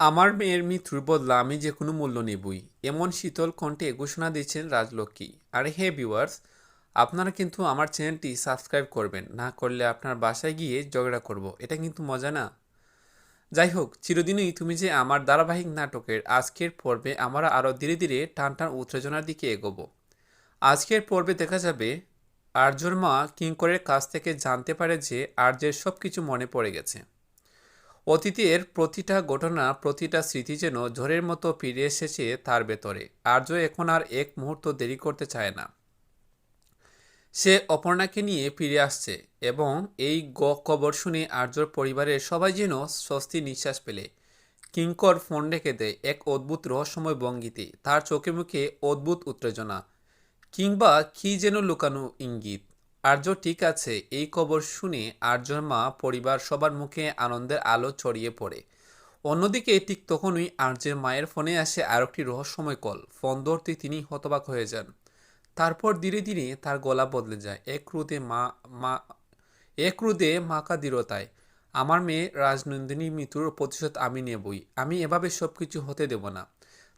আমার মেয়ের মৃত্যুর বদলা আমি যে কোনো মূল্য নেবই। এমন শীতল কণ্ঠে ঘোষণা দিয়েছেন রাজলক্ষ্মী। আর হে ভিউয়ার্স, আপনারা কিন্তু আমার চ্যানেলটি সাবস্ক্রাইব করবেন, না করলে আপনার বাসায় গিয়ে ঝগড়া করব। এটা কিন্তু মজা না। যাই হোক, চিরদিনই তুমি যে আমার ধারাবাহিক নাটকের আজকের পর্বে আমরা আরও ধীরে ধীরে টান টান উত্তেজনার দিকে এগোবো। আজকের পর্বে দেখা যাবে আর্যর মা কিঙ্করের কাছ থেকে জানতে পারে যে আর্যের সব কিছু মনে পড়ে গেছে। অতীতের প্রতিটা ঘটনা, প্রতিটা স্মৃতি যেন ঝড়ের মতো ফিরে এসেছে তার ভেতরে। আর্য এখন আর এক মুহূর্ত দেরি করতে চায় না। সে অপর্ণাকে নিয়ে ফিরে আসছে এবং এই গ খবর শুনে আর্যর পরিবারের সবাই যেন স্বস্তি নিঃশ্বাস পেলে কিঙ্কর ফোন রেখে দেয় এক অদ্ভুত রহস্যময় ভঙ্গিতে। তার চোখে মুখে অদ্ভুত উত্তেজনা, কিংবা কী যেন লুকানো ইঙ্গিত। আর্য, ঠিক আছে, এই খবর শুনে আর্যর মা পরিবার সবার মুখে আনন্দের আলো ছড়িয়ে পড়ে। অন্যদিকে ঠিক তখনই আর্যের মায়ের ফোনে আসে আরেকটি রহস্যময় কল। ফোন ধরতে তিনি হতবাক হয়ে যান। তারপর ধীরে ধীরে তার গলা বদলে যায়। এক ক্রুদে মা মা, এক ক্রুদে মাকা দৃঢ়তায় আমার মেয়ে রাজনন্দিনী মৃত্যুর প্রতিশোধ আমি নেবই। আমি এভাবে সব কিছু হতে দেব না।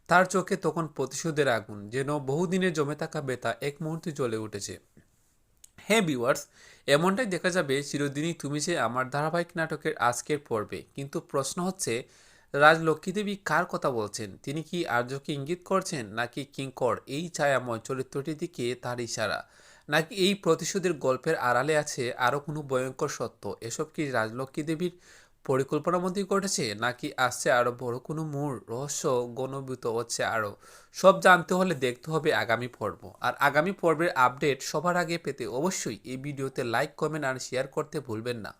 তার চোখে তখন প্রতিশোধের আগুন, যেন বহুদিনের জমে থাকা বেতা এক মুহূর্তে জ্বলে উঠেছে। হ্যাঁ ভিউয়ার্স, এমনটাই দেখা যাবে চিরদিনই তুমি যে আমার ধারাবাহিক নাটকের আজকের পর্বে। কিন্তু প্রশ্ন হচ্ছে রাজলক্ষ্মী দেবী কার কথা বলছেন? তিনি কি আর্যকে ইঙ্গিত করছেন, নাকি কিঙ্কর এই ছায়াময় চরিত্রটির দিকে তার ইশারা? নাকি এই প্রতিশোধের গল্পের আড়ালে আছে আরও কোনো ভয়ঙ্কর সত্য? এসব কি রাজলক্ষ্মী দেবীর পরিকল্পনার মধ্যেই ঘটেছে, নাকি আসছে আরও বড় কোনো মূল রহস্য গণভূত হচ্ছে আরও সব জানতে হলে দেখতে হবে আগামী পর্ব। আর আগামী পর্বের আপডেট সবার আগে পেতে অবশ্যই এই ভিডিওতে লাইক, কমেন্ট আর শেয়ার করতে ভুলবেন না।